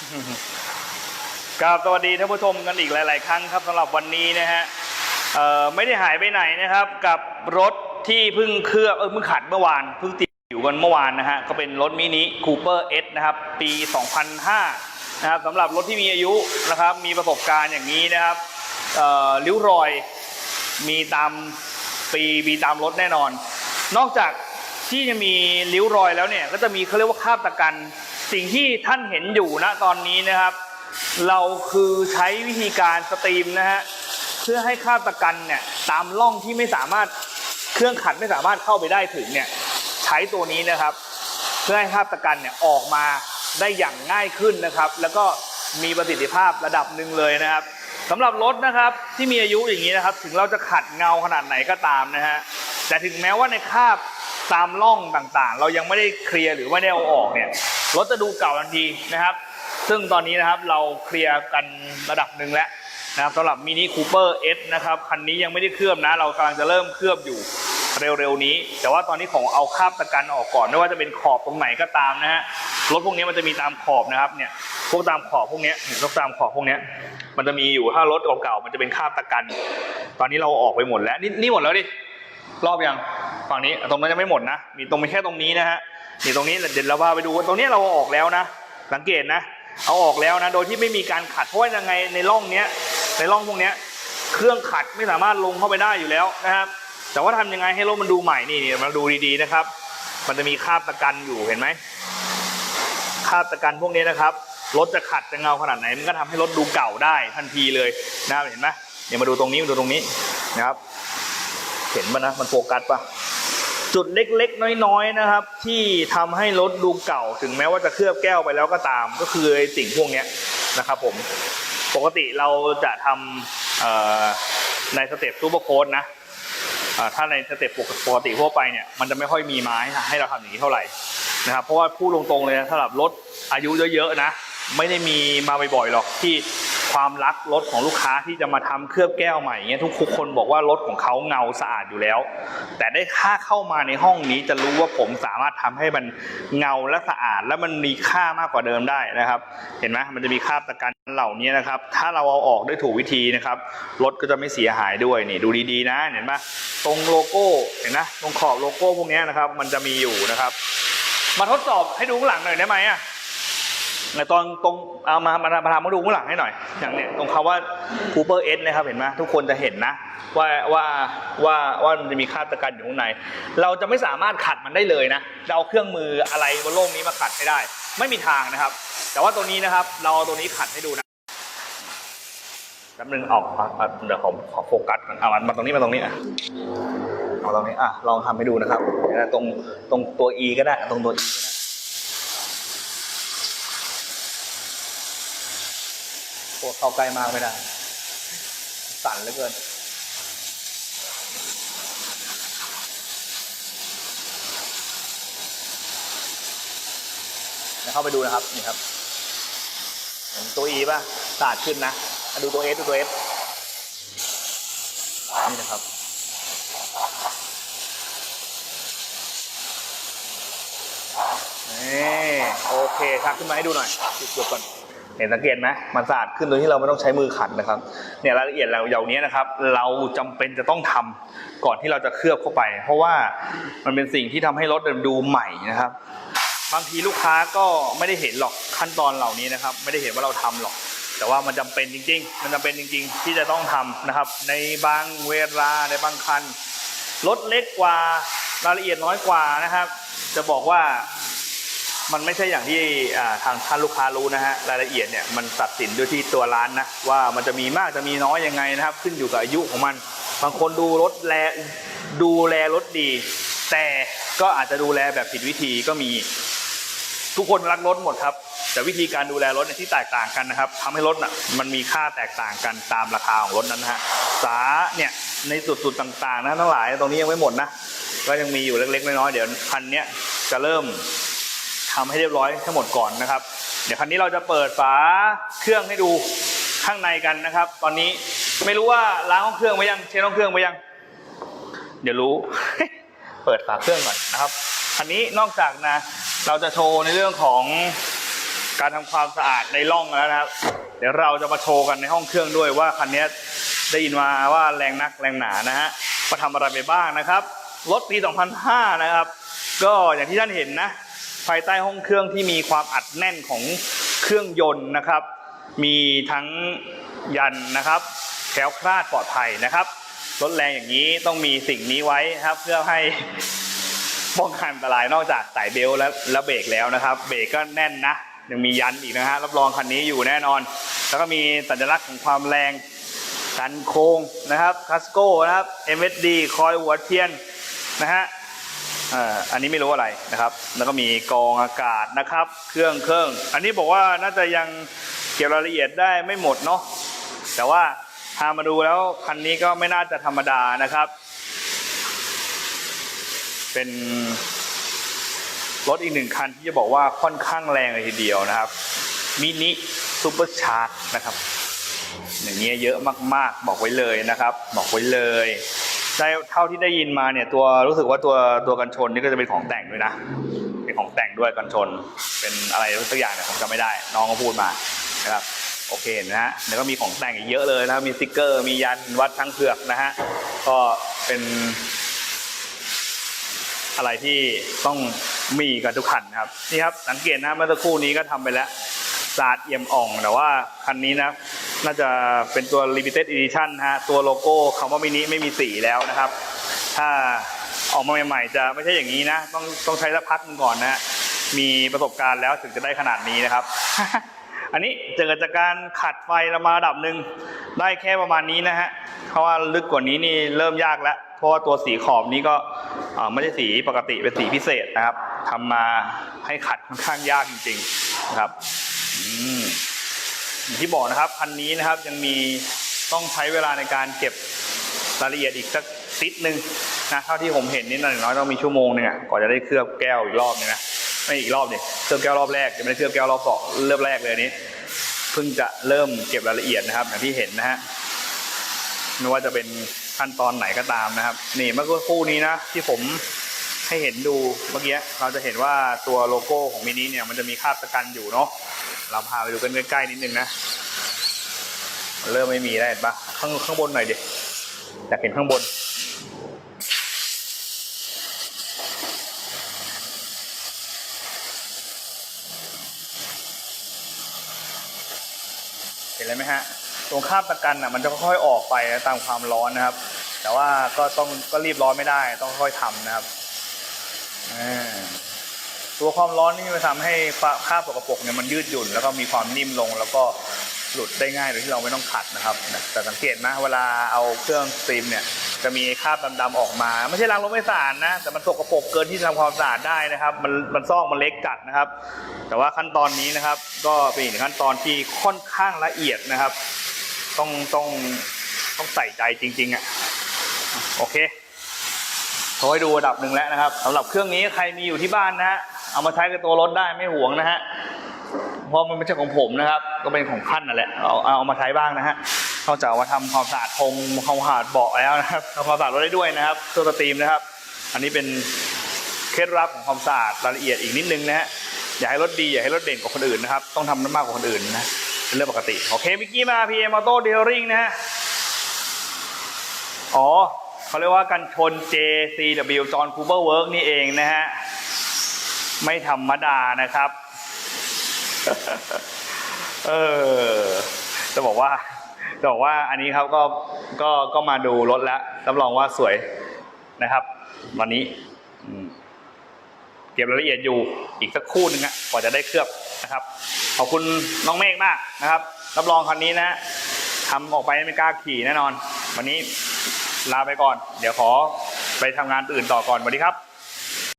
ครับสวัสดีท่านผู้ชมกันอีกหลาย ๆ ครั้งครับสำหรับวันนี้นะฮะไม่ได้หายไปไหนนะครับ กับรถที่เพิ่งเคลือบเออเพิ่งขัดเมื่อวานเพิ่งติดอยู่กันเมื่อวานนะฮะก็เป็นรถมินิคูเปอร์เอสนะครับ ปี 2005 นะครับสำหรับรถที่มีอายุนะครับ มีประสบการณ์อย่างนี้นะครับริ้วรอยมีตามปีมีตามรถแน่นอน นอกจากที่จะมีริ้วรอยแล้วเนี่ยก็จะมีเขาเรียกว่าคราบตะกัน สิ่งที่ท่านเห็นอยู่ณตอนนี้นะครับ เราคือใช้วิธีการสตรีมนะฮะเพื่อให้คาบตะกันเนี่ยตามร่องที่ไม่สามารถเครื่องขัดไม่สามารถเข้าไปได้ถึงเนี่ยใช้ตัวนี้นะครับ เพื่อให้คาบตะกันเนี่ยออกมาได้อย่างง่ายขึ้นนะครับ แล้วก็มีประสิทธิภาพระดับหนึ่งเลยนะครับสำหรับรถนะครับที่มีอายุอย่างนี้นะครับ ถึงเราจะขัดเงาขนาดไหนก็ตามนะฮะแต่ถึงแม้ว่าในคาบตามร่องต่างๆ เรายังไม่ได้เคลียร์หรือไม่ได้เอาออกเนี่ย รถจะดูเก่าทันทีนะครับ ซึ่งตอนนี้นะครับเราเคลียร์กันระดับหนึ่งแล้วนะครับสำหรับมินิคูเปอร์เอสนะครับคันนี้ยังไม่ได้เคลือบนะ เรากำลังจะเริ่มเคลือบอยู่เร็วๆนี้ แต่ว่าตอนนี้ของเอาคาบตะกันออกก่อนไม่ว่าจะเป็นขอบตรงไหนก็ตามนะฮะรถพวกนี้มันจะมีตามขอบนะครับเนี่ยพวกตามขอบพวกนี้เห็นพวกตามขอบพวกนี้มันจะมีอยู่ถ้ารถเก่าๆมันจะเป็นคาบตะกัน ตอนนี้เราออกไปหมดแล้วนี่นี่หมดแล้วดิรอบยังฝั่งนี้ตรงนั้นยังไม่หมดนะมีตรงมีแค่ตรงนี้นะฮะ นี่ตรงนี้เดี๋ยวเราพาไปดูตรงนี้เราเอาออกแล้วนะ สังเกตนะ เอาออกแล้วนะ โดยที่ไม่มีการขัดเพราะว่ายังไงในร่องเนี้ยในร่องพวกเนี้ยเครื่องขัดไม่สามารถลงเข้าไปได้อยู่แล้วนะครับ แต่ว่าทำยังไงให้รถมันดูใหม่นี่นี่มาดูดีๆนะครับ มันจะมีคราบตะกันอยู่เห็นไหมคราบตะกันพวกนี้นะครับรถจะขัดจะเงาขนาดไหนมันก็ทำให้รถดูเก่าได้ทันทีเลยนะครับเห็นไหมเดี๋ยวมาดูตรงนี้มาดูตรงนี้นะครับ เห็นปะนะมันโฟกัสปะ จุดเล็กๆ น้อยๆนะครับ ที่ทำให้รถดูเก่าถึงแม้ว่าจะเคลือบแก้วไปแล้วก็ตาม ก็คือไอ้สิ่งพวกนี้นะครับผมปกติเราจะทำในสเต็ปซูเปอร์โค้ดนะถ้าในสเต็ปปกติทั่วไปเนี่ยมันจะไม่ค่อยมีไม้ให้เราทำอย่างนี้เท่าไหร่นะครับเพราะว่าพูดตรงๆเลยนะสำหรับรถอายุเยอะๆนะ ไม่ได้มีมาบ่อยๆหรอกที่ ความรักรถของลูกค้าที่จะมาทำเคลือบแก้วใหม่เงี้ยทุกคนบอกว่ารถของเขาเงาสะอาดอยู่แล้ว แต่ได้ค่าเข้ามาในห้องนี้จะรู้ว่าผมสามารถทำให้มันเงาและสะอาด และมันมีค่ามากกว่าเดิมได้นะครับ เห็นไหมมันจะมีคราบตะกันเหล่านี้นะครับ ถ้าเราเอาออกได้ถูกวิธีนะครับรถก็จะไม่เสียหายด้วยนี่ดูดีๆนะเห็นไหมตรงโลโก้เห็นนะตรงขอบโลโก้พวกนี้นะครับ มันจะมีอยู่นะครับ มาทดสอบให้ดูข้างหลังหน่อยได้ไหมอะ ตอนตรงเอามามามาทำมาดูข้างหลังให้หน่อย อย่างเนี้ยตรงคำว่า Cooper S นะครับเห็นไหมทุกคนจะเห็นนะว่าว่าว่าว่ามันจะมีคราบตะกันอยู่ข้างใน เราจะไม่สามารถขัดมันได้เลยนะเราเอาเครื่องมืออะไรบนโลกนี้มาขัดให้ได้ ไม่มีทางนะครับ แต่ว่าตัวนี้นะครับ เราเอาตัวนี้ขัดให้ดูนะแป๊บนึงออกเดี๋ยวผมขอโฟกัสก่อนเอามันมาตรงนี้มาตรงนี้อะเอาตรงนี้อะลองทำให้ดูนะครับตรงตรงตัว E ก็ได้ตรงตัว E ก็ได้ พวกเข้าใกล้มากไม่ได้ สั่นเหลือเกินเดี๋ยวเข้าไปดูนะครับ นี่ครับเห็นตัว E ป่ะสาดขึ้นนะดูตัว S ดูตัว S นี่นะครับนี่โอเคครับขึ้นมาให้ดูหน่อยจุดก่อน เห็นสังเกตไหมมันสะอาดขึ้นโดยที่เราไม่ต้องใช้มือขัดนะครับเนี่ยรายละเอียดเราอย่างนี้นะครับ เราจำเป็นจะต้องทำก่อนที่เราจะเคลือบเข้าไป เพราะว่ามันเป็นสิ่งที่ทำให้รถดูใหม่นะครับบางทีลูกค้าก็ไม่ได้เห็นหรอกขั้นตอนเหล่านี้นะครับ ไม่ได้เห็นว่าเราทำหรอก แต่ว่ามันจำเป็นจริง ๆ มันจำเป็นจริง ๆ ที่จะต้องทำนะครับ ในบางเวลาในบางคันรถเล็กกว่ารายละเอียดน้อยกว่านะครับ จะบอกว่า มันไม่ใช่อย่างที่ทางท่านลูกค้ารู้นะฮะรายละเอียดเนี่ยมันตัดสินด้วยที่ตัวร้านนะว่ามันจะมีมากจะมีน้อยยังไงนะครับ ขึ้นอยู่กับอายุของมัน บางคนดูรถแลดูแลรถดี แต่ก็อาจจะดูแลแบบผิดวิธีก็มี ทุกคนรักรถหมดครับ แต่วิธีการดูแลรถเนี่ยที่แตกต่างกันนะครับทำให้รถน่ะมันมีค่าแตกต่างกันตามราคาของรถนั้นนะฮะสาเนี่ยในจุดๆต่างๆนะทั้งหลายตรงนี้ยังไม่หมดนะก็ยังมีอยู่เล็กๆน้อยๆเดี๋ยวคันเนี้ยจะเริ่ม ทำให้เรียบร้อยทั้งหมดก่อนนะครับ เดี๋ยวคันนี้เราจะเปิดฝาเครื่องให้ดูข้างในกันนะครับ ตอนนี้ไม่รู้ว่าล้างห้องเครื่องไปยัง เช็ดห้องเครื่องไปยัง เดี๋ยวรู้ เปิดฝาเครื่องก่อนนะครับคันนี้นอกจากนะเราจะโชว์ในเรื่องของการทำความสะอาดในร่องแล้วนะครับ เดี๋ยวเราจะมาโชว์กันในห้องเครื่องด้วยว่าคันนี้ได้ยินมาว่าแรงนักแรงหนานะฮะมาทำอะไรไปบ้างนะครับรถปี 2005 นะครับ ก็อย่างที่ท่านเห็นนะ ภายใต้ห้องเครื่องที่มีความอัดแน่นของเครื่องยนต์นะครับ มีทั้งยันนะครับแคล้วคลาดปลอดภัยนะครับรถแรงอย่างนี้ต้องมีสิ่งนี้ไว้ครับ เพื่อให้ป้องกันอันตรายนอกจากสายเบลต์และและเบรกแล้วนะครับ เบรกก็แน่นนะยังมียันอีกนะฮะรับรองคันนี้อยู่แน่นอน แล้วก็มีสัญลักษณ์ของความแรงกันโค้งนะครับคัสโก้นะครับ MSD คอยหัวเทียนนะฮะ อันนี้ไม่รู้อะไรนะครับ แล้วก็มีกองอากาศนะครับ เครื่องเครื่อง อันนี้บอกว่าน่าจะยังเก็บรายละเอียดได้ไม่หมดเนาะ แต่ว่าพามาดูแล้วคันนี้ก็ไม่น่าจะธรรมดานะครับ เป็นรถอีกหนึ่งคันที่จะบอกว่าค่อนข้างแรงเลยทีเดียวนะครับ มินิซูเปอร์ชาร์จนะครับ อย่างเงี้ยเยอะมากๆ บอกไว้เลยนะครับ บอกไว้เลย ได้เท่าที่ได้ยินมาเนี่ยตัวรู้สึกว่าตัวตัวกันชนนี่ก็จะเป็นของแต่งด้วยนะ เป็นของแต่งด้วยกันชน เป็นอะไรสักอย่างเนี่ยผมจำไม่ได้ น้องก็พูดมานะครับโอเคนะฮะแล้วก็มีของแต่งอีกเยอะเลยนะครับมีสติกเกอร์ มียันวัดทั้งเผือกนะฮะก็เป็นอะไรที่ต้องมีกันทุกคันนะครับนี่ครับสังเกตนะเมื่อสักครู่นี้ก็ทำไปแล้วสาดเอี่ยมอ่อง แต่ว่าคันนี้นะ น่าจะเป็นตัว limited edition ฮะ ตัวโลโก้คำว่ามินิไม่มีสีแล้วนะครับ ถ้าออกมาใหม่ๆ จะไม่ใช่อย่างนี้นะ ต้องต้องใช้สักพักนึงก่อนนะ มีประสบการณ์แล้วถึงจะได้ขนาดนี้นะครับ อันนี้เจอจากการขัดไฟเรามาระดับหนึ่งได้แค่ประมาณนี้นะฮะ เพราะว่าลึกกว่านี้นี่เริ่มยากแล้ว เพราะว่าตัวสีขอบนี้ก็ไม่ใช่สีปกติเป็นสีพิเศษนะครับทำมาให้ขัดค่อนข้างยากจริงๆนะครับ อืม อย่างที่บอกนะครับคันนี้นะครับยังมีต้องใช้เวลาในการเก็บรายละเอียดอีกสักนิดนึงนะเท่าที่ผมเห็นนี่อย่างน้อยต้องมีชั่วโมงหนึงอะก่อนจะได้เคลือบแก้วอีกรอบนึงนะไม่อีกรอบเนี่ยเคลือบแก้วรอบแรกยังไม่ได้เคลือบแก้วรอบสองเริ่มแรกเลยนี้เพิ่งจะเริ่มเก็บรายละเอียดนะครับอย่างที่เห็นนะฮะไม่ว่าจะเป็นขั้นตอนไหนก็ตามนะครับ นี่เมื่อสักครู่นี้นะที่ผมให้เห็นดูเมื่อกี้เราจะเห็นว่าตัวโลโก้ของมินิเนี่ยมันจะมีคาบตะกันอยู่เนาะ เราพาไปดูกันใกล้ๆนิดนึงนะเริ่มไม่มีแล้วเห็นปะข้างข้างบนหน่อยดิอยากเห็นข้างบน เห็นเลยไหมฮะตรงคาบตะกันอะมันจะค่อยๆออกไปตามความร้อนนะครับ แต่ว่าก็ต้องก็รีบร้อนไม่ได้ต้องค่อยทำนะครับ ตัวความร้อนนี่มันทำให้คราบสกปรกเนี่ยมันยืดหยุ่น แล้วก็มีความนิ่มลงแล้วก็หลุดได้ง่ายโดยที่เราไม่ต้องขัดนะครับ แต่สังเกตนะเวลาเอาเครื่องสตรีมเนี่ยจะมีคราบดำๆออกมา ไม่ใช่ล้างรถไม่สะอาดนะ แต่มันสกปรกเกินที่จะทำความสะอาดได้นะครับ มันมันซอกมันเล็กจัดนะครับ แต่ว่าขั้นตอนนี้นะครับ ก็เป็นอีกขั้นตอนที่ค่อนข้างละเอียดนะครับ ต้องต้องต้องใส่ใจจริงๆอะโอเคโชว์ให้ดูระดับหนึ่งแล้วนะครับสำหรับเครื่องนี้ใครมีอยู่ที่บ้านนะฮะ เอามาใช้กับตัวรถได้ไม่ห่วงนะฮะเพราะมันไม่ใช่ของผมนะครับ ก็เป็นของท่านนั่นแหละเอาเอามาใช้บ้างนะฮะนอกจากว่าทำความสะอาดพรมความสะอาดเบาะแล้วนะครับทำความสะอาดรถได้ด้วยนะครับตัวสตรีมนะครับ อันนี้เป็นเคล็ดลับของความสะอาดรายละเอียดอีกนิดนึงนะฮะอย่าให้รถดีอย่าให้รถเด่นกว่าคนอื่นนะครับต้องทำมากกว่าคนอื่นนะเป็นเรื่องปกติโอเคมิกกี้มา PM Auto Detailing นะฮะอ๋อเขาเรียกว่ากันชน JCW John Cooper Work นี่เองนะฮะ ไม่ธรรมดานะครับ เออ จะบอกว่าจะบอกว่าอันนี้ครับก็ก็ก็มาดูรถแล้วรับรองว่าสวยนะครับ วันนี้เก็บรายละเอียดอยู่อีกสักครู่หนึ่งอะกว่าจะได้เคลือบนะครับ ขอบคุณน้องเมฆมากนะครับ รับรองคันนี้นะฮะทำออกไปไม่กล้าขี่แน่นอน วันนี้ลาไปก่อน เดี๋ยวขอไปทำงานอื่นต่อก่อนสวัสดีครับ